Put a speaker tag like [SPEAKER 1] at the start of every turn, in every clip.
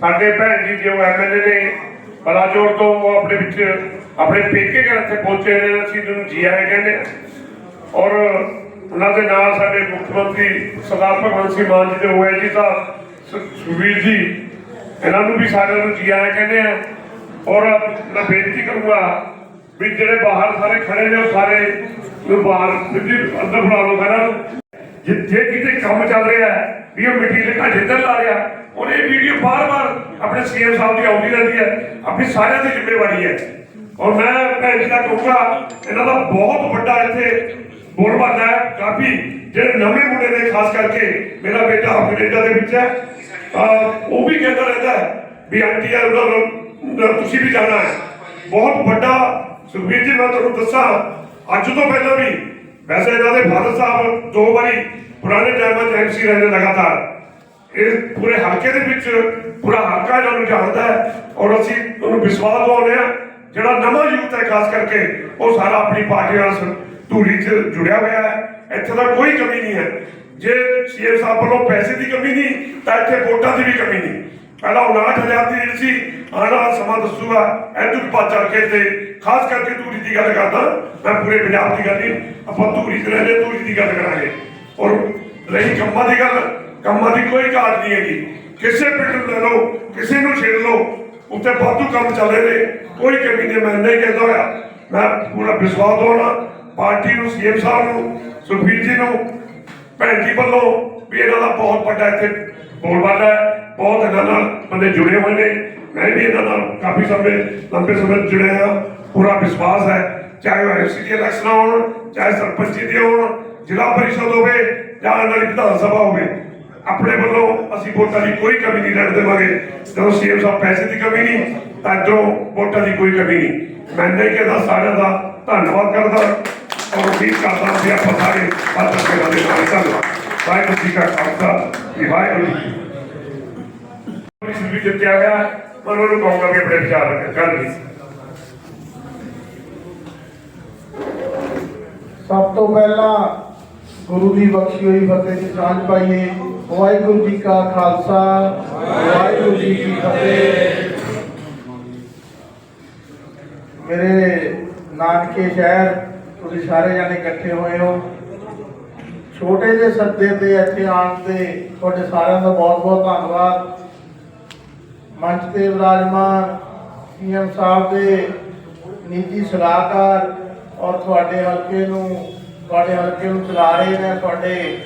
[SPEAKER 1] ਸਾਡੇ ਭੈਣ ਜੀ ਜੋ ਐਮਐਲਏ ਨੇ ਬਲਾਚੌਰ ਤੋਂ ਉਹ ਆਪਣੇ ਵਿੱਚ ਆਪਣੇ ਪੇਕੇ ਘਰ ਇੱਥੇ ਪਹੁੰਚੇ ਨੇ, ਅਸੀਂ ਤੁਹਾਨੂੰ ਜੀ ਆਏ ਕਹਿੰਦੇ ਔਰ ਉਹਨਾਂ ਦੇ ਨਾਲ ਸਾਡੇ ਮੁੱਖ ਮੰਤਰੀ ਸਰਦਾਰ ਭਗਵੰਤ ਸਿੰਘ ਮਾਨ ਜੀ ਦੇ ਹੋਏ ਜੀ ਤਾਂ ਸ- ਸੁਖਬੀਰ ਜੀ, ਇਹਨਾਂ ਨੂੰ ਵੀ ਸਾਰਿਆਂ ਨੂੰ ਜੀ ਆਏ ਕਹਿੰਦੇ ਆ ਔਰ ਮੈਂ ਬੇਨਤੀ ਕਰੂੰਗਾ ਵੀ ਜਿਹੜੇ ਬਾਹਰ ਸਾਰੇ ਖੜੇ ਨੇ, ਉਹ ਸਾਰੇ ਨੂੰ ਬਾਹਰ ਸਿੱਧੀ ਅੰਦਰ ਬੁਲਾ ਲਓ ਸਾਰਿਆਂ ਨੂੰ ਜੇ ਕਿਤੇ ਕੰਮ ਚੱਲ ਰਿਹਾ ਵੀ ਉਹ ਮਿੱਟੀ ਦੇ ਘਾਟੇ ਲਾ ਰਿਹਾ ਔਰ ਇਹ ਵੀਡੀਓ ਬਾਰ-ਬਾਰ ਆਪਣੇ ਸੀਐਮ ਸਾਹਿਬ ਦੀ ਆਉਂਦੀ ਰਹਿੰਦੀ ਹੈ। ਆਪਣੀ ਸਾਰਿਆਂ ਦੀ ਜ਼ਿੰਮੇਵਾਰੀ ਹੈ। ਔਰ ਮੈਂ ਭੈਣ ਜੀ ਦਾ ਕਹੂੰਗਾ, ਇਹਨਾਂ ਦਾ ਬਹੁਤ ਵੱਡਾ ਇੱਥੇ ਬੋਲਬਾਲਾ ਹੈ। ਕਾਫੀ ਜਿਹੜੇ ਨਵੇਂ ਮੁੰਡੇ ਨੇ, ਖਾਸ ਕਰਕੇ ਮੇਰਾ ਬੇਟਾ ਕੈਨੇਡਾ ਦੇ ਵਿੱਚ ਹੈ। ਉਹ ਵੀ ਕਹਿੰਦਾ ਰਹਿੰਦਾ ਹੈ ਵੀ ਆਂਟੀ ਆ ਉਹਨਾਂ ਤੁਸੀਂ ਵੀ ਜਾਣਾ ਹੈ। ਬਹੁਤ ਵੱਡਾ ਸੁਖਬੀਰ ਜੀ, ਮੈਂ ਤੁਹਾਨੂੰ ਦੱਸਾਂ, ਅੱਜ ਤੋਂ ਪਹਿਲਾਂ ਵੀ, ਵੈਸੇ ਇਹਨਾਂ ਦੇ ਫਾਦਰ ਸਾਹਿਬ ਦੋ ਵਾਰੀ ਪੁਰਾਣੇ ਟਾਈਮਾਂ 'ਚ ਐਮਸੀ ਰਹੇ ਨੇ ਲਗਾਤਾਰ। ਇਹ ਪੂਰੇ ਹਲਕੇ ਦੇ ਵਿੱਚ ਪੂਰਾ ਹਲਕਾ ਜਿਹਨੂੰ ਜਾਣਦਾ ਹੈ ਔਰ ਅਸੀਂ ਉਹਨੂੰ ਵਿਸ਼ਵਾਸ ਦਿਵਾਉਂਦੇ ਹਾਂ, ਜਿਹੜਾ ਨਵਾਂ ਯੂਥ ਹੈ, ਖਾਸ ਕਰਕੇ ਉਹ ਸਾਰਾ ਆਪਣੀ ਪਾਰਟੀ ਨਾਲ ਧੂਰੀ 'ਚ ਜੁੜਿਆ ਹੋਇਆ ਹੈ। ਇੱਥੇ ਤਾਂ ਕੋਈ ਕਮੀ ਨਹੀਂ ਹੈ। ਜੇ ਸੀਐਮ ਸਾਹਿਬ ਵੱਲੋਂ ਪੈਸੇ ਦੀ ਕਮੀ ਨਹੀਂ, ਤਾਂ ਇੱਥੇ ਵੋਟਾਂ ਦੀ ਵੀ ਕਮੀ ਨਹੀਂ। ਪਹਿਲਾਂ 59000 ਦੀ ਰੀਡ ਸੀ, ਆਉਣ ਵਾਲਾ ਸਮਾਂ ਦੱਸੂਗਾ ਐਦੂ ਪਾ ਚੜ ਕੇ ਤੇ ਖਾਸ ਕਰਕੇ ਧੂਰੀ ਦੀ ਗੱਲ ਕਰਦਾ, ਮੈਂ ਪੂਰੇ ਪੰਜਾਬ ਦੀ ਗੱਲ ਨਹੀਂ, ਆਪਾਂ ਧੂਰੀ 'ਚ ਰਹਿੰਦੇ, ਧੂਰੀ ਦੀ ਗੱਲ ਕਰਾਂਗੇ। ਔਰ ਰਹੀ ਕੰਮਾਂ ਦੀ ਗੱਲ ਕੰਮਾਂ ਦੀ ਕੋਈ ਘਾਟ ਨਹੀਂ ਹੈਗੀ। ਕਿਸੇ ਪਿੰਡ ਨੂੰ ਲੈ ਲਓ, ਕਿਸੇ ਨੂੰ ਛੇੜ ਲਓ, ਉੱਥੇ ਵਾਧੂ ਕੰਮ ਚੱਲੇ ਨੇ। ਕੋਈ ਕਮੀ ਨਹੀਂ, ਮੈਂ ਨਹੀਂ ਕਹਿੰਦਾ ਹੋਇਆ। ਮੈਂ ਪੂਰਾ ਵਿਸ਼ਵਾਸ ਦਵਾਉਣਾ, ਪਾਰਟੀ ਨੂੰ, ਸੀਐਮ ਸਾਹਿਬ ਨੂੰ, ਸੁਖਬੀਰ ਜੀ ਨੂੰ, ਭੈਣ ਜੀ ਵੱਲੋਂ ਵੀ ਇਹਨਾਂ ਦਾ ਬਹੁਤ ਵੱਡਾ ਇੱਥੇ ਬੋਲਬਾਲਾ ਹੈ। ਬਹੁਤ ਇਹਨਾਂ ਨਾਲ ਬੰਦੇ ਜੁੜੇ ਹੋਏ ਨੇ। ਮੈਂ ਵੀ ਇਹਨਾਂ ਨਾਲ ਕਾਫੀ ਸਮੇਂ, ਲੰਬੇ ਸਮੇਂ ਤੋਂ ਜੁੜਿਆ ਹਾਂ ਪੂਰਾ ਵਿਸ਼ਵਾਸ ਹੈ। ਚਾਹੇ ਉਹ ਐਮਸੀ ਦੀ ਇਲੈਕਸ਼ਨ ਹੋਣ, ਚਾਹੇ ਸਰਪੰਚੀ ਦੇ ਹੋਣ, ਜ਼ਿਲ੍ਹਾ ਪਰਿਸ਼ਦ ਹੋਵੇ ਜਾਂ ਇਹਨਾਂ ਦੀ ਵਿਧਾਨ ਸਭਾ ਹੋਵੇ ਆਪਣੇ ਵੱਲੋਂ ਅਸੀਂ ਵੋਟਾਂ ਦੀ ਕੋਈ ਕਮੀ ਨਹੀਂ ਰਹਿਣ ਦੇਵਾਂਗੇ। ਜਦੋਂ ਸੀਐਮ ਸਾਹਿਬ ਪੈਸੇ ਦੀ ਕਮੀ ਨਹੀਂ ਤਾਂ ਇੱਧਰੋਂ ਵੋਟਾਂ ਦੀ ਕੋਈ ਕਮੀ ਨਹੀਂ। ਮੈਂ ਨਹੀਂ ਕਹਿੰਦਾ ਸਾਰਿਆਂ ਦਾ ਧੰਨਵਾਦ ਕਰਦਾ ਔਰ ਉਮੀਦ ਕਰਦਾ ਕਿ ਆਪਾਂ ਸਾਰੇ ਵੱਧ ਕੇ ਵਧੇ ਨਾਲ ਧੰਨਵਾਦ ਵਾਹਿਗੁਰੂ ਜੀ ਕਾ ਖਾਲਸਾ ਵਾਹਿਗੁਰੂ ਜੀ ਵੀ ਜਿੱਤਿਆ ਗਿਆ ਪਰ ਉਹਨੂੰ ਕਹੂੰਗਾ ਵੀ ਆਪਣੇ ਵਿਚਾਰ ਰੱਖ ਕਰ ਲਈ
[SPEAKER 2] ਸਭ ਤੋਂ ਪਹਿਲਾਂ ਗੁਰੂ ਦੀ ਬਖਸ਼ੀ ਹੋਈ ਫਤਿਹ ਦੀ ਸਾਂਝ ਪਾਈਏ। ਵਾਹਿਗੁਰੂ ਜੀ ਕਾ ਖਾਲਸਾ, ਵਾਹਿਗੁਰੂ ਜੀ ਕੀ ਫਤਿਹ। ਮੇਰੇ ਨਾਨਕੇ ਸ਼ਹਿਰ, ਤੁਸੀਂ ਸਾਰੇ ਜਾਣੇ ਇਕੱਠੇ ਹੋਏ ਹੋ। ਛੋਟੇ ਜਿਹੇ ਸੱਦੇ ਤੇ ਇੱਥੇ ਆਉਣ ਤੇ ਤੁਹਾਡੇ ਸਾਰਿਆਂ ਦਾ ਬਹੁਤ ਬਹੁਤ ਧੰਨਵਾਦ। ਮੰਚ ਤੇ ਵਿਰਾਜਮਾਨ ਸੀਐਮ ਸਾਹਿਬ ਦੇ ਨਿੱਜੀ ਸਲਾਹਕਾਰ ਔਰ ਤੁਹਾਡੇ ਹਲਕੇ ਨੂੰ, ਤੁਹਾਡੇ ਹਲਕੇ ਨੂੰ ਚਲਾ ਰਹੇ ਨੇ, ਤੁਹਾਡੇ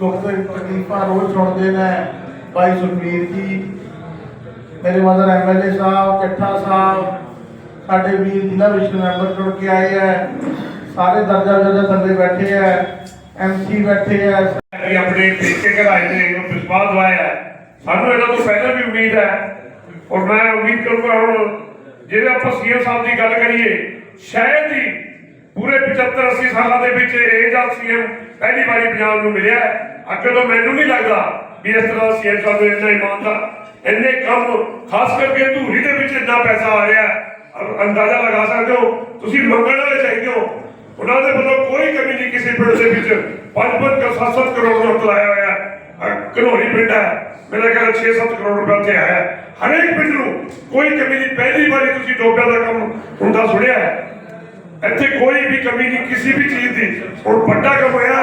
[SPEAKER 2] ਦੁੱਖ ਤੇ ਤਕਲੀਫਾਂ ਰੋਜ਼ ਸੁਣਦੇ ਨੇ। ਭਾਈ ਸੁਖਬੀਰ ਜੀ, ਮੇਰੇ ਮਦਰ ਐਮਐਲਏ ਸਾਹਿਬ ਚੱਠਾ ਸਾਹਿਬ, ਸਾਡੇ ਵੀਰ ਜ਼ਿਲ੍ਹਾ ਵਿਸ਼ਵ ਮੈਂਬਰ ਜੁੜ ਕੇ ਆਏ ਹੈ ਸਾਰੇ ਦਰਜਾ ਦਰਜਾ ਥੱਲੇ ਬੈਠੇ ਹੈ ਐਮਸੀ ਬੈਠੇ ਹੈ
[SPEAKER 1] ਵੀ ਆਪਣੇ ਪੇਕੇ ਘਰ ਆਏ ਨੇ ਵਿਸ਼ਵਾਸ ਦਵਾਇਆ ਸਾਨੂੰ ਇਹਨਾਂ ਤੋਂ ਪਹਿਲਾਂ ਵੀ ਉਮੀਦ ਹੈ। ਔਰ ਮੈਂ ਉਮੀਦ ਕਰੂੰਗਾ ਹੁਣ ਜਿਹੜੇ ਆਪਾਂ ਸੀਐਮ ਸਾਹਿਬ ਦੀ ਗੱਲ ਕਰੀਏ, ਸ਼ਾਇਦ ਹੀ ਪੂਰੇ 75 80 ਸਾਲਾਂ ਦੇ ਵਿੱਚ ਇਹ ਜਾਂ ਸੀਐਮ ਪਹਿਲੀ ਵਾਰੀ ਪੰਜਾਬ ਨੂੰ ਮਿਲਿਆ ਅੱਗੇ ਤੋਂ ਮੈਨੂੰ ਨਹੀਂ ਲੱਗਦਾ ਵੀ ਇਸ ਤਰ੍ਹਾਂ ਸੀਐਮ ਸਾਹਿਬ ਨੇ ਇੰਨਾ ਇਮਾਨਦਾਰ, ਇੰਨੇ ਕੰਮ, ਖਾਸ ਕਰਕੇ ਧੂਰੀ ਦੇ ਵਿੱਚ ਇੰਨਾ ਪੈਸਾ ਆ ਰਿਹਾ ਅੰਦਾਜ਼ਾ ਲਗਾ ਸਕਦੇ ਹੋ, ਤੁਸੀਂ ਮੰਗਣ ਵਾਲੇ ਚਾਹੀਦੇ ਹੋ। ਉਹਨਾਂ ਦੇ ਵੱਲੋਂ ਕੋਈ ਕਮੀ ਨਹੀਂ ਕਿਸੇ ਪਿੰਡ ਦੇ ਵਿੱਚ। ਪੰਜ ਪੰਜ ਕਰ ਸੱਤ ਸੱਤ ਕਰੋੜ ਰੁਪਏ ਲਾਇਆ ਹੋਇਆ ਹੈ। ਘਨੋਰੀ ਪਿੰਡ ਹੈ। ਮੇਰਾ ਖਿਆਲ 6-7 ਕਰੋੜ ਰੁਪਏ ਉੱਥੇ ਆਇਆ ਹਰੇਕ ਪਿੰਡ ਨੂੰ ਕੋਈ ਕਮੀ ਨਹੀਂ। ਪਹਿਲੀ ਵਾਰੀ ਤੁਸੀਂ ਡੋਬਿਆਂ ਦਾ ਕੰਮ ਹੁੰਦਾ ਸੁਣਿਆ ਇੱਥੇ ਕੋਈ ਵੀ ਕਮੀ ਨਹੀਂ, ਕਿਸੇ ਵੀ ਚੀਜ਼ ਦੀ। ਹੁਣ ਵੱਡਾ ਕੰਮ ਹੋਇਆ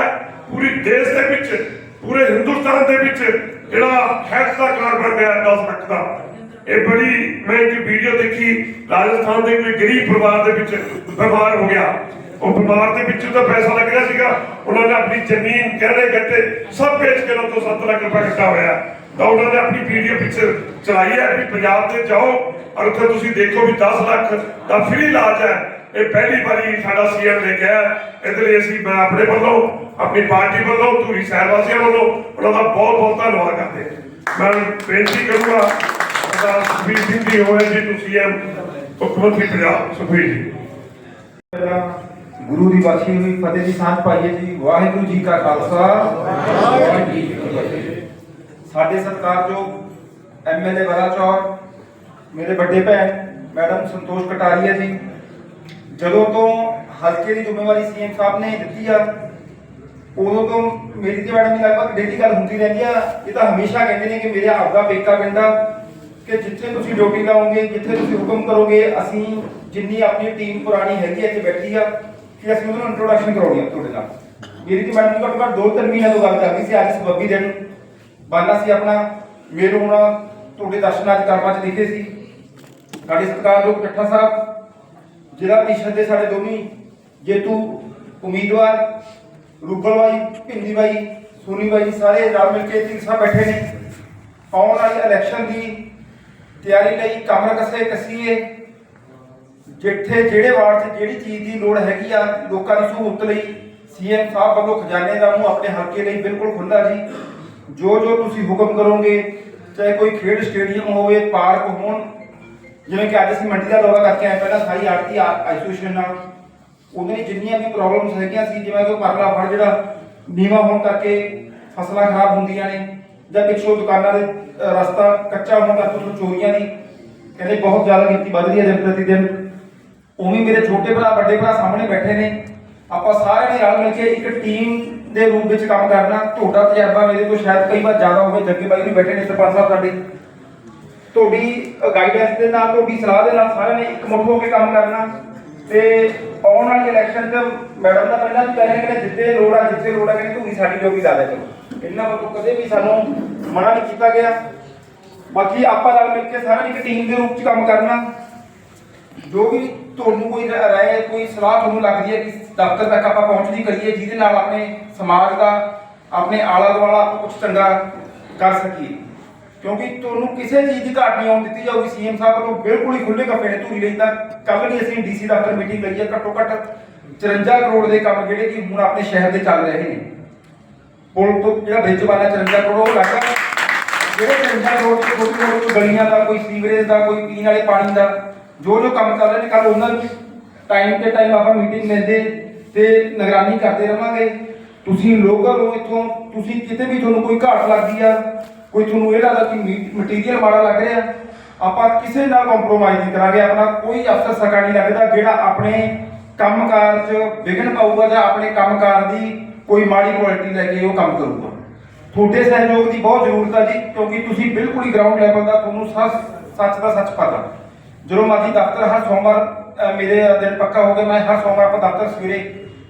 [SPEAKER 1] ਪੂਰੀ ਦੇਸ਼ ਦੇ ਵਿੱਚ, ਪੂਰੇ ਹਿੰਦੁਸਤਾਨ ਦੇ ਵਿੱਚ ਜਿਹੜਾ ਹੈਲਥ ਦਾ ਕਾਰਡ ਗਿਆ 10 ਲੱਖ ਦਾ। ਇਹ ਬੜੀ, ਮੈਂ ਇੱਕ ਵੀਡੀਓ ਦੇਖੀ, ਰਾਜਸਥਾਨ ਦੇ ਕੋਈ ਗਰੀਬ ਪਰਿਵਾਰ ਦੇ ਵਿੱਚ ਬਿਮਾਰ ਹੋ ਗਿਆ। ਉਹ ਬਿਮਾਰ ਦੇ ਵਿੱਚ ਤਾਂ ਪੈਸਾ ਲੱਗ ਰਿਹਾ ਸੀਗਾ, ਉਹਨਾਂ ਨੇ ਆਪਣੀ ਜ਼ਮੀਨ, ਗਹਿਣੇ, ਗੱਟੇ ਸਭ ਵੇਚ ਕੇ ਉਹਨਾਂ ਤੋਂ 7 ਲੱਖ ਰੁਪਏ ਇਕੱਠਾ ਹੋਇਆ। ਤਾਂ ਉਹਨਾਂ ਨੇ ਆਪਣੀ ਵੀਡੀਓ ਪਿਕਚਰ ਚਲਾਈ ਹੈ ਵੀ ਪੰਜਾਬ ਤੇ ਜਾਓ, ਔਰ ਉੱਥੇ ਤੁਸੀਂ ਦੇਖੋ ਵੀ 10 ਲੱਖ ਦਾ ਫ੍ਰੀ ਇਲਾਜ ਹੈ। ਇਹ ਪਹਿਲੀ ਵਾਰੀ ਸਾਡਾ ਸੀਐਮ ਨੇ ਕਿਹਾ ਇਹਦੇ ਲਈ ਅਸੀਂ ਮੈਂ ਆਪਣੇ ਵੱਲੋਂ, ਆਪਣੀ ਪਾਰਟੀ ਵੱਲੋਂ, ਧੂਰੀ ਸ਼ਹਿਰ ਵਾਸੀਆਂ ਵੱਲੋਂ ਉਹਨਾਂ ਦਾ ਬਹੁਤ ਬਹੁਤ ਧੰਨਵਾਦ ਕਰਦੇ ਹਾਂ। ਮੈਂ ਬੇਨਤੀ ਕਰੂੰਗਾ ਸਰਦਾਰ ਸੁਖਬੀਰ ਸਿੰਘ ਜੀ ਹੋਏ ਜੀ ਤੁਸੀਂ ਐਮ ਮੁੱਖ ਮੰਤਰੀ ਪੰਜਾਬ, ਸੁਖਬੀਰ ਜੀ।
[SPEAKER 3] ਪਹਿਲਾਂ ਗੁਰੂ ਦੀ ਬਖਸ਼ੀ ਹੋਈ, ਫਤਿਹ ਦੀ ਸਾਂਝ ਪਾਈਏ ਜੀ, ਵਾਹਿਗੁਰੂ ਜੀ ਕਾ ਖਾਲਸਾ। ਵਾਹਿਗੁਰੂ ਜੀ ਕੀ ਫਤਿਹ ਸਾਡੇ ਸਤਿਕਾਰਯੋਗ ਐਮਐਲਏ ਬਲਾਚੌਰ, ਮੇਰੇ ਵੱਡੇ ਭੈਣ, ਮੈਡਮ ਸੰਤੋਸ਼ ਕਟਾਰੀਆ ਜੀ ਜਦੋਂ ਤੋਂ ਹਲਕੇ ਦੀ ਜ਼ਿੰਮੇਵਾਰੀ ਸੀਐਮ ਸਾਹਿਬ ਨੇ ਦਿੱਤੀ ਆ, ਉਦੋਂ ਤੋਂ ਮੇਰੀ ਤੇ ਮੈਡਮ ਦੀ ਲਗਭਗ ਡੇਲੀ ਗੱਲ ਹੁੰਦੀ ਰਹਿੰਦੀ ਆ। ਇਹ ਤਾਂ ਹਮੇਸ਼ਾ ਕਹਿੰਦੇ ਨੇ ਕਿ ਮੇਰੇ ਆਪ ਦਾ ਪੇਕਾ ਪਿੰਡ ਕਿ ਜਿੱਥੇ ਤੁਸੀਂ ਡਿਊਟੀ ਲਾਓਗੇ ਜਿੱਥੇ ਤੁਸੀਂ ਹੁਕਮ ਕਰੋਗੇ, ਅਸੀਂ ਜਿੰਨੀ ਆਪਣੀ ਟੀਮ ਪੁਰਾਣੀ ਹੈਗੀ ਹੈ ਇੱਥੇ ਬੈਠੀ ਆ, ਕਿ ਅਸੀਂ ਉਹਨਾਂ ਨੂੰ ਇੰਟਰੋਡਕਸ਼ਨ ਕਰਾਉਣੀ ਆ ਤੁਹਾਡੇ ਨਾਲ। ਮੇਰੀ ਤੇ ਮੈਡਮ ਘੱਟੋ ਘੱਟ ਦੋ ਤਿੰਨ ਮਹੀਨੇ ਤੋਂ ਗੱਲ ਕਰਦੀ ਸੀ, ਅੱਜ ਸਬੱਬੀ ਦਿਨ ਬਾਨਾ ਸੀ ਆਪਣਾ। ਮੇਲ ਹੋਣਾ ਤੁਹਾਡੇ ਦਰਸ਼ਨ ਅੱਜ ਕਰਮਾਂ ਚ ਲਿਖੇ ਸੀ, ਸਾਡੇ ਸਤਿਕਾਰਯੋਗ ਇਕੱਠਾ ਸਾਹਿਬ ਜ਼ਿਲ੍ਹਾ ਪ੍ਰੀਸ਼ਦ ਦੇ ਸਾਡੇ ਦੋਵੇਂ ਜੇਤੂ ਉਮੀਦਵਾਰ ਰੂਬਲ ਬਾਈ ਭਿੰਦੀ ਬਾਈ, ਸੋਨੀ ਬਾਈ, ਸਾਰੇ ਰਲ ਮਿਲ ਕੇ ਤਿੰਨ ਸਾਹਿਬ ਬੈਠੇ ਨੇ। ਆਉਣ ਵਾਲੀ ਇਲੈਕਸ਼ਨ ਦੀ ਤਿਆਰੀ ਲਈ ਕਮਰ ਕਸੇ ਕਸੀਏ। ਜਿੱਥੇ ਜਿਹੜੇ ਵਾਰਡ 'ਚ ਜਿਹੜੀ ਚੀਜ਼ ਦੀ ਲੋੜ ਹੈਗੀ ਆ, ਲੋਕਾਂ ਦੀ ਸਹੂਲਤ ਲਈ ਸੀਐਮ ਸਾਹਿਬ ਵੱਲੋਂ ਖਜ਼ਾਨੇ ਦਾ ਮੂੰਹ ਆਪਣੇ ਹਲਕੇ ਲਈ ਬਿਲਕੁਲ ਖੁੱਲ੍ਹਾ ਜੀ। ਜੋ ਜੋ ਤੁਸੀਂ ਹੁਕਮ ਕਰੋਗੇ, ਚਾਹੇ ਕੋਈ ਖੇਡ ਸਟੇਡੀਅਮ ਹੋਵੇ, ਪਾਰਕ ਹੋਣ ਜਿਵੇਂ ਕਿ ਅੱਜ ਅਸੀਂ ਮੰਡੀ ਦਾ ਦੌਰਾ ਕਰਕੇ ਆਏ, ਪਹਿਲਾਂ ਸਾਰੀ ਆਰਤੀ ਐਸੋਸੀਏਸ਼ਨ ਨਾਲ। ਉਹਦੇ ਵਿੱਚ ਜਿੰਨੀਆਂ ਵੀ ਪ੍ਰੋਬਲਮਸ ਹੈਗੀਆਂ ਸੀ, ਜਿਵੇਂ ਕਿ ਪਰਲਾ ਫੜ ਜਿਹੜਾ ਨੀਵਾ ਹੋਣ ਕਰਕੇ ਫਸਲਾਂ ਖਰਾਬ ਹੁੰਦੀਆਂ ਨੇ, ਜਾਂ ਪਿੱਛੋਂ ਦੁਕਾਨਾਂ ਦੇ ਰਸਤਾ ਕੱਚਾ ਹੋਣ ਕਰਕੇ ਉੱਥੋਂ ਚੋਰੀਆਂ ਦੀ ਕਹਿੰਦੇ ਬਹੁਤ ਜ਼ਿਆਦਾ ਗਿਣਤੀ ਵੱਧ ਰਹੀ ਹੈ ਦਿਨ ਪ੍ਰਤੀ ਦਿਨ ਉਵੇਂ ਮੇਰੇ ਛੋਟੇ ਭਰਾ, ਵੱਡੇ ਭਰਾ ਸਾਹਮਣੇ ਬੈਠੇ ਨੇ। ਆਪਾਂ ਸਾਰਿਆਂ ਨੇ ਰਲ ਮਿਲ ਕੇ ਇੱਕ ਟੀਮ ਦੇ ਰੂਪ ਵਿੱਚ ਕੰਮ ਕਰਨਾ। ਤੁਹਾਡਾ ਤਜਰਬਾ ਮੇਰੇ ਤੋਂ ਸ਼ਾਇਦ ਕਈ ਵਾਰ ਜ਼ਿਆਦਾ ਹੋਵੇ, ਜੱਗੇ ਬਾਈ ਵੀ ਬੈਠੇ ਨੇ, ਸਰਪੰਚ ਸਾਹਿਬ ਸਾਡੇ। ਤੁਹਾਡੀ ਗਾਈਡੈਂਸ ਦੇ ਨਾਲ, ਤੁਹਾਡੀ ਸਲਾਹ ਦੇ ਨਾਲ ਸਾਰਿਆਂ ਨੇ ਇਕਮੁੱਠ ਹੋ ਕੇ ਕੰਮ ਕਰਨਾ। ਤੇ ਆਉਣ ਵਾਲੀ ਇਲੈਕਸ਼ਨ 'ਚ ਮੈਡਮ ਦਾ ਪਹਿਲਾਂ ਵੀ ਕਹਿ ਰਹੇ ਕਿ ਜਿੱਤੇ ਲੋੜ ਆ ਜਿੱਤੇ ਲੋੜ ਆ ਕਿ ਤੁਸੀਂ ਸਾਡੀ ਡਿਊਟੀ ਲਾ ਚਲੋ ਇਹਨਾਂ ਵੱਲੋਂ ਕਦੇ ਵੀ ਸਾਨੂੰ ਮਨਾ ਨਹੀਂ ਕੀਤਾ ਗਿਆ। ਬਾਕੀ ਆਪਾਂ ਨਾਲ ਮਿਲ ਕੇ ਸਾਰਿਆਂ ਨੇ ਇੱਕ ਟੀਮ ਦੇ ਰੂਪ 'ਚ ਕੰਮ ਕਰਨਾ। ਜੋ ਵੀ ਤੁਹਾਨੂੰ ਕੋਈ ਰ- ਰਾਏ, ਕੋਈ ਸਲਾਹ ਤੁਹਾਨੂੰ ਲੱਗਦੀ ਹੈ ਕਿ ਦਫ਼ਤਰ ਤੱਕ ਆਪਾਂ ਪਹੁੰਚਦੀ ਕਰੀਏ, ਜਿਹਦੇ ਨਾਲ ਆਪਣੇ ਸਮਾਜ ਦਾ, ਆਪਣੇ ਆਲਾ ਦੁਆਲਾ ਆਪਾਂ ਕੁਝ ਚੰਗਾ ਕਰ ਸਕੀਏ। ਕਿਉਂਕਿ ਤੁਹਾਨੂੰ ਕਿਸੇ ਚੀਜ਼ ਦੀ ਘਾਟ ਨਹੀਂ ਆਉਣ ਦਿੱਤੀ ਜਾਊਗੀ। ਸੀਐਮ ਸਾਹਿਬ ਵੱਲੋਂ ਬਿਲਕੁਲ ਹੀ ਖੁੱਲੇ ਕੱਪੇ ਨੇ ਧੂਰੀ ਲਈ ਤਾਂ ਕੱਲ ਵੀ ਅਸੀਂ ਡੀਸੀ ਦਫ਼ਤਰ ਮੀਟਿੰਗ ਲਈ ਹੈ। ਘੱਟੋ ਘੱਟ 54 ਕਰੋੜ ਦੇ ਕੰਮ ਜਿਹੜੇ ਕਿ ਹੁਣ ਆਪਣੇ ਸ਼ਹਿਰ ਦੇ ਚੱਲ ਰਹੇ ਨੇ। ਪੁਲ ਤੋਂ ਜਿਹੜਾ ਬ੍ਰਿਜ ਵਾਲਾ 54 ਕਰੋੜ, ਉਹ ਲੱਗਾ ਜਿਹੜੇ 53 ਕਰੋੜ ਦੀ ਛੋਟੀ ਛੋਟੀ ਗਲੀਆਂ ਦਾ, ਕੋਈ ਸੀਵਰੇਜ ਦਾ, ਕੋਈ ਪੀਣ ਵਾਲੇ ਪਾਣੀ ਦਾ, ਜੋ ਜੋ ਕੰਮ ਚੱਲ ਰਹੇ ਨੇ ਕੱਲ ਉਹਨਾਂ ਦੀ ਟਾਈਮ ਤੇ ਟਾਈਮ ਆਪਾਂ ਮੀਟਿੰਗ ਲੈਂਦੇ ਤੇ ਨਿਗਰਾਨੀ ਕਰਦੇ ਰਵਾਂਗੇ। ਤੁਸੀਂ ਲੋਕਾਂ ਨੂੰ ਇੱਥੋਂ, ਤੁਸੀਂ ਕਿਤੇ ਵੀ ਤੁਹਾਨੂੰ ਕੋਈ ਘਾਟ ਲੱਗਦੀ ਆ ਕੋਈ ਤੁਹਾਨੂੰ ਇਹ ਲੱਗਦਾ ਕਿ ਮਟੀਰੀਅਲ ਮਾੜਾ ਲੱਗ ਰਿਹਾ? ਆਪਾਂ ਕਿਸੇ ਨਾਲ ਕੰਪਰੋਮਾਈਜ਼ ਨਹੀਂ ਕਰਾਂਗੇ, ਆਪਣਾ ਕੋਈ ਅਫਸਰ ਸਕਾ ਨਹੀਂ ਲੱਗਦਾ ਜਿਹੜਾ ਆਪਣੇ ਕੰਮਕਾਰ 'ਚ ਵਿਘਨ ਪਾਊਗਾ ਜਾਂ ਆਪਣੇ ਕੰਮਕਾਰ ਦੀ ਕੋਈ ਮਾੜੀ ਕੁਆਲਿਟੀ ਲੈ ਕੇ ਉਹ ਕੰਮ ਕਰੂਗਾ। ਤੁਹਾਡੇ ਸਹਿਯੋਗ ਦੀ ਬਹੁਤ ਜ਼ਰੂਰਤ ਹੈ ਜੀ, ਕਿਉਂਕਿ ਤੁਸੀਂ ਬਿਲਕੁਲ ਹੀ ਗਰਾਊਂਡ ਲੈਵਲ ਦਾ ਤੁਹਾਨੂੰ ਸੱਚ ਸੱਚ ਦਾ ਸੱਚ ਪਤਾ। ਜਦੋਂ ਮਰਜ਼ੀ ਦਫ਼ਤਰ ਹਰ ਸੋਮਵਾਰ ਮੇਰੇ ਦਿਨ ਪੱਕਾ ਹੋ ਗਿਆ, ਮੈਂ ਹਰ ਸੋਮਵਾਰ ਆਪਾਂ ਦਫ਼ਤਰ ਸਵੇਰੇ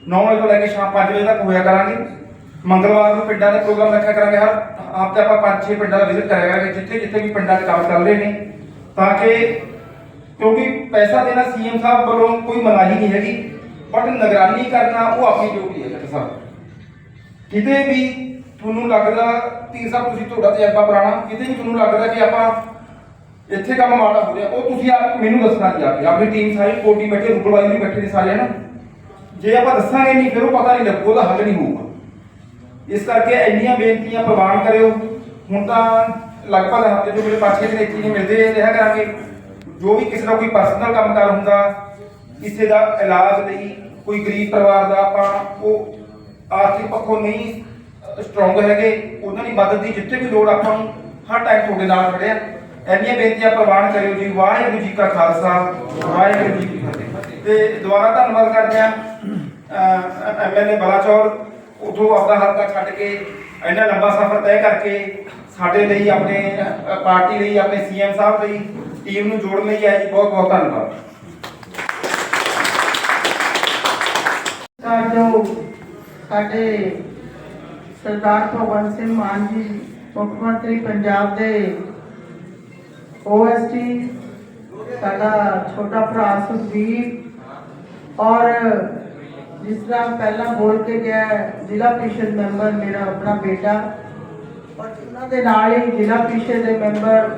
[SPEAKER 3] 9 ਵਜੇ ਤੋਂ ਲੈ ਕੇ ਸ਼ਾਮ 5 ਵਜੇ ਤੱਕ ਹੋਇਆ ਕਰਾਂਗੇ। ਮੰਗਲਵਾਰ ਨੂੰ ਪਿੰਡਾਂ ਦੇ ਪ੍ਰੋਗਰਾਮ ਰੱਖਿਆ ਕਰਾਂਗੇ। ਹਰ ਹਫ਼ਤੇ ਆਪਾਂ 5-6 ਪਿੰਡਾਂ ਦਾ ਵਿਜ਼ਿਟ ਕਰਿਆ ਕਰਾਂਗੇ, ਜਿੱਥੇ ਜਿੱਥੇ ਵੀ ਪਿੰਡਾਂ 'ਚ ਕੰਮ ਚੱਲ ਰਹੇ ਨੇ। ਤਾਂ ਕਿ ਕਿਉਂਕਿ ਪੈਸਾ ਦੇਣਾ ਸੀਐਮ ਸਾਹਿਬ ਵੱਲੋਂ ਕੋਈ ਮਨਾਹੀ ਨਹੀਂ ਹੈਗੀ ਬਟ ਨਿਗਰਾਨੀ ਕਰਨਾ ਉਹ ਆਪਣੀ ਡਿਊਟੀ ਹੈ ਜੱਟ ਸਾਹਿਬ ਕਿਤੇ ਵੀ ਤੁਹਾਨੂੰ ਲੱਗਦਾ ਤੀਰ ਸਾਹਿਬ, ਤੁਸੀਂ ਤੁਹਾਡਾ ਤਜਰਬਾ ਪੁਰਾਣਾ, ਕਿਤੇ ਵੀ ਤੁਹਾਨੂੰ ਲੱਗਦਾ ਕਿ ਆਪਾਂ ਇੱਥੇ ਕੰਮ ਮਾੜਾ ਹੋ ਰਿਹਾ, ਉਹ ਤੁਸੀਂ ਆਪ ਮੈਨੂੰ ਦੱਸਣਾ ਜੀ ਆ ਕੇ ਆਪਣੀ ਟੀਮ ਸਾਰੀ ਕੋਟੀ ਬੈਠੇ ਰੂਪਲ ਵੀ ਬੈਠੇ ਨੇ ਸਾਰੇ, ਹਨ? ਜੇ ਆਪਾਂ ਦੱਸਾਂਗੇ ਨਹੀਂ, ਫਿਰ ਉਹ ਪਤਾ ਨਹੀਂ ਲੱਗੂ, ਉਹਦਾ ਹੱਲ ਨਹੀਂ ਹੋਊਗਾ। ਇਸ ਕਰਕੇ ਇੰਨੀਆਂ ਬੇਨਤੀਆਂ ਪ੍ਰਵਾਨ ਕਰਿਓ। ਹੁਣ ਤਾਂ ਲਗਭਗ ਹਫ਼ਤੇ ਤੋਂ ਮੇਰੇ ਪਾਛੇ ਦੇ ਇੱਥੇ ਮਿਲਦੇ ਰਿਹਾ ਕਰਾਂਗੇ। ਜੋ ਵੀ ਕਿਸੇ ਦਾ ਕੋਈ ਪਰਸਨਲ ਕੰਮਕਾਰ ਹੁੰਦਾ, ਕਿਸੇ ਦਾ ਇਲਾਜ ਲਈ ਕੋਈ ਗਰੀਬ ਪਰਿਵਾਰ ਦਾ ਆਪਾਂ ਉਹ ਆਰਥਿਕ ਪੱਖੋਂ ਨਹੀਂ ਸਟਰੋਂਗ ਹੈਗੇ, ਉਹਨਾਂ ਦੀ ਮਦਦ ਦੀ ਜਿੱਥੇ ਵੀ ਲੋੜ ਆਪਾਂ ਨੂੰ ਹਰ ਟਾਈਮ ਤੁਹਾਡੇ ਨਾਲ ਖੜੇ ਆ। ਇੰਨੀਆਂ ਬੇਨਤੀਆਂ ਪ੍ਰਵਾਨ ਕਰਿਓ ਜੀ। ਵਾਹਿਗੁਰੂ ਜੀ ਕਾ ਖਾਲਸਾ, ਵਾਹਿਗੁਰੂ ਜੀ ਕੀ ਫਤਿਹ। ਤੇ ਦੁਬਾਰਾ ਧੰਨਵਾਦ ਕਰਦੇ ਆ ਐਮਐਲਏ ਬਲਾਚੌਰ। ਉਥੋਂ ਆਪਦਾ ਹਲਕਾ ਛੱਡ ਕੇ ਇੰਨਾ ਲੰਬਾ ਸਫ਼ਰ ਤੈਅ ਕਰਕੇ ਸਾਡੇ ਲਈ ਆਪਣੇ ਅ, ਪਾਰਟੀ ਲਈ ਆਪਣੇ ਸੀਐਮ ਸਾਹਿਬ ਲਈ ਟੀਮ ਨੂੰ ਜੋੜਨ ਲਈ ਆਏ ਜੀ ਬਹੁਤ ਬਹੁਤ ਧੰਨਵਾਦ।
[SPEAKER 4] ਤਾਂ ਜੋ ਸਾਡੇ ਸਰਦਾਰ ਭਗਵੰਤ ਸਿੰਘ ਮਾਨ ਜੀ ਮੁੱਖ ਮੰਤਰੀ ਪੰਜਾਬ ਦੇ ਓਐਸਟੀ ਸਾਡਾ ਛੋਟਾ ਭਰਾ ਸੁਖਬੀਰ ਔਰ ਜਿਸ ਤਰ੍ਹਾਂ ਪਹਿਲਾਂ ਬੋਲ ਕੇ ਗਿਆ ਜ਼ਿਲ੍ਹਾ ਪ੍ਰੀਸ਼ਦ ਮੈਂਬਰ ਮੇਰਾ ਆਪਣਾ ਬੇਟਾ, ਔਰ ਉਹਨਾਂ ਦੇ ਨਾਲ ਹੀ ਜ਼ਿਲ੍ਹਾ ਪ੍ਰੀਸ਼ਦ ਦੇ ਮੈਂਬਰ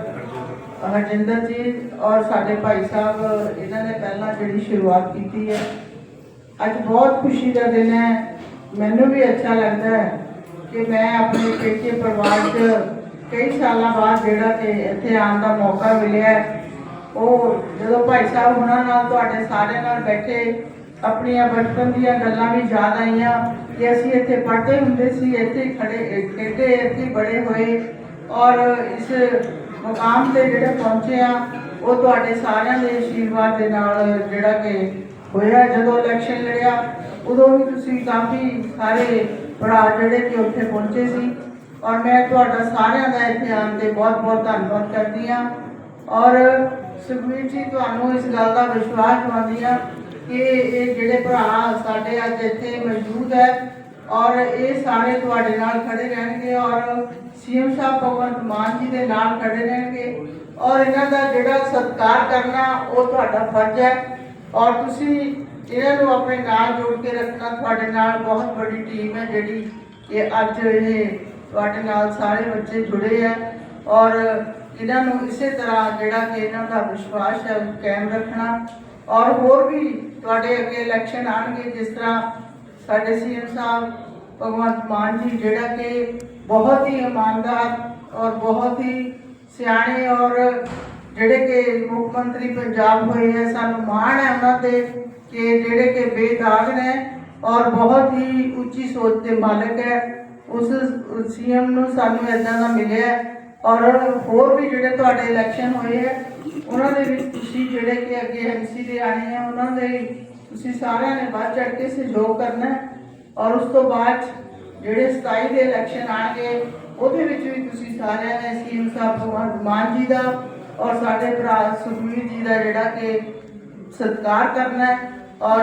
[SPEAKER 4] ਹਰਜਿੰਦਰ ਜੀ ਔਰ ਸਾਡੇ ਭਾਈ ਸਾਹਿਬ, ਇਹਨਾਂ ਨੇ ਪਹਿਲਾਂ ਜਿਹੜੀ ਸ਼ੁਰੂਆਤ ਕੀਤੀ ਹੈ। ਅੱਜ ਬਹੁਤ ਖੁਸ਼ੀ ਦਾ ਦਿਨ ਹੈ। ਮੈਨੂੰ ਵੀ ਅੱਛਾ ਲੱਗਦਾ ਹੈ ਕਿ ਮੈਂ ਆਪਣੇ ਪੇਕੇ ਪਰਿਵਾਰ 'ਚ ਕਈ ਸਾਲਾਂ ਬਾਅਦ ਜਿਹੜਾ ਕਿ ਇੱਥੇ ਆਉਣ ਦਾ ਮੌਕਾ ਮਿਲਿਆ ਉਹ ਜਦੋਂ ਭਾਈ ਸਾਹਿਬ ਉਹਨਾਂ ਨਾਲ ਤੁਹਾਡੇ ਸਾਰਿਆਂ ਨਾਲ ਬੈਠੇ ਆਪਣੀਆਂ ਬਚਪਨ ਦੀਆਂ ਗੱਲਾਂ ਵੀ ਯਾਦ ਆਈਆਂ ਕਿ ਅਸੀਂ ਇੱਥੇ ਪੜ੍ਹਦੇ ਹੁੰਦੇ ਸੀ, ਇੱਥੇ ਖੜੇ, ਖੇਡੇ, ਇੱਥੇ ਬੜੇ ਹੋਏ। ਔਰ ਇਸ ਮੁਕਾਮ ਤੇ ਜਿਹੜੇ ਪਹੁੰਚੇ ਆ, ਉਹ ਤੁਹਾਡੇ ਸਾਰਿਆਂ ਦੇ ਆਸ਼ੀਰਵਾਦ ਦੇ ਨਾਲ ਜਿਹੜਾ ਕਿ ਹੋਇਆ। ਜਦੋਂ ਇਲੈਕਸ਼ਨ ਲੜਿਆ, ਉਦੋਂ ਵੀ ਤੁਸੀਂ ਕਾਫੀ ਸਾਰੇ ਭਰਾ ਜਿਹੜੇ ਕਿ ਉੱਥੇ ਪਹੁੰਚੇ ਸੀ। ਔਰ ਮੈਂ ਤੁਹਾਡਾ ਸਾਰਿਆਂ ਦਾ ਇੱਥੇ ਆਉਣ ਤੇ ਬਹੁਤ ਬਹੁਤ ਧੰਨਵਾਦ ਕਰਦੀ ਹਾਂ। ਔਰ ਸੁਖਵੀਰ ਜੀ, ਤੁਹਾਨੂੰ ਇਸ ਗੱਲ ਦਾ ਵਿਸ਼ਵਾਸ ਦਿਵਾਉਂਦੀ ਹਾਂ ਕਿ ਇਹ ਜਿਹੜੇ ਭਰਾ ਸਾਡੇ ਅੱਜ ਇੱਥੇ ਮੌਜੂਦ ਹੈ ਔਰ ਇਹ ਸਾਰੇ ਤੁਹਾਡੇ ਨਾਲ ਖੜੇ ਰਹਿਣਗੇ ਔਰ ਸੀਐਮ ਸਾਹਿਬ ਭਗਵੰਤ ਮਾਨ ਜੀ ਦੇ ਨਾਲ ਖੜੇ ਰਹਿਣਗੇ ਔਰ ਇਹਨਾਂ ਦਾ ਜਿਹੜਾ ਸਤਿਕਾਰ ਕਰਨਾ ਉਹ ਤੁਹਾਡਾ ਫਰਜ਼ ਹੈ ਔਰ ਤੁਸੀਂ ਇਹਨਾਂ ਨੂੰ ਆਪਣੇ ਨਾਲ ਜੋੜ ਕੇ ਰੱਖਣਾ ਤੁਹਾਡੇ ਨਾਲ ਬਹੁਤ ਵੱਡੀ ਟੀਮ ਹੈ ਜਿਹੜੀ ਕਿ ਅੱਜ ਇਹ ਤੁਹਾਡੇ ਨਾਲ ਸਾਰੇ ਬੱਚੇ ਜੁੜੇ ਹੈ ਔਰ ਇਹਨਾਂ ਨੂੰ ਇਸੇ ਤਰ੍ਹਾਂ ਜਿਹੜਾ ਕਿ ਇਹਨਾਂ ਦਾ ਵਿਸ਼ਵਾਸ ਹੈ ਕਾਇਮ ਰੱਖਣਾ ਔਰ ਹੋਰ ਵੀ ਤੁਹਾਡੇ ਅੱਗੇ ਇਲੈਕਸ਼ਨ ਆਣਗੇ ਜਿਸ ਤਰ੍ਹਾਂ ਸਾਡੇ ਸੀਐਮ ਸਾਹਿਬ, ਭਗਵੰਤ ਮਾਨ ਜੀ, ਜਿਹੜਾ ਕਿ ਬਹੁਤ ਹੀ ਇਮਾਨਦਾਰ ਔਰ ਬਹੁਤ ਹੀ ਸਿਆਣੇ ਔਰ ਜਿਹੜੇ ਕਿ ਮੁੱਖ ਮੰਤਰੀ ਪੰਜਾਬ ਹੋਏ ਹੈ, ਸਾਨੂੰ ਮਾਣ ਹੈ ਉਹਨਾਂ ਤੇ ਕਿ ਜਿਹੜੇ ਕਿ ਬੇਦਾਗ ਨੇ ਔਰ ਬਹੁਤ ਹੀ ਉੱਚੀ ਸੋਚ ਦੇ ਮਾਲਕ ਹੈ। ਉਸ ਸੀਐਮ ਨੂੰ ਸਾਨੂੰ ਇਦਾਂ ਦਾ ਮਿਲਿਆ ਔਰ ਹੋਰ ਵੀ ਜਿਹੜੇ ਤੁਹਾਡੇ ਇਲੈਕਸ਼ਨ ਹੋਏ ਹੈ ਉਹਨਾਂ ਦੇ ਵਿੱਚ ਤੁਸੀਂ ਜਿਹੜੇ ਕਿ ਅੱਗੇ ਐਮਸੀ ਦੇ ਆਏ ਆ, ਉਹਨਾਂ ਦੇ ਤੁਸੀਂ ਸਾਰਿਆਂ ਨੇ ਵੱਧ ਚੜ੍ਹ ਕੇ ਸਹਿਯੋਗ ਕਰਨਾ ਔਰ ਉਸ ਤੋਂ ਬਾਅਦ ਜਿਹੜੇ 27 ਦੇ ਇਲੈਕਸ਼ਨ ਆਣਗੇ ਉਹਦੇ ਵਿੱਚ ਵੀ ਤੁਸੀਂ ਸਾਰਿਆਂ ਨੇ ਸੀਐਮ ਸਾਹਿਬ ਭਗਵੰਤ ਮਾਨ ਜੀ ਦਾ ਔਰ ਸਾਡੇ ਭਰਾ ਸੁਖਵੀਰ ਜੀ ਦਾ ਜਿਹੜਾ ਕਿ ਸਤਿਕਾਰ ਕਰਨਾ ਔਰ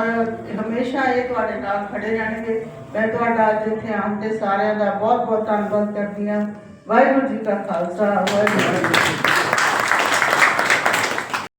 [SPEAKER 4] ਹਮੇਸ਼ਾ ਇਹ ਤੁਹਾਡੇ ਨਾਲ ਖੜੇ ਰਹਿਣਗੇ। ਮੈਂ ਤੁਹਾਡਾ ਅੱਜ ਇੱਥੇ ਆਉਣ ਤੇ ਸਾਰਿਆਂ ਦਾ ਬਹੁਤ ਬਹੁਤ ਧੰਨਵਾਦ ਕਰਦੀ ਹਾਂ। ਵਾਹਿਗੁਰੂ ਜੀ ਕਾ ਖਾਲਸਾ, ਵਾਹਿਗੁਰੂ ਜੀ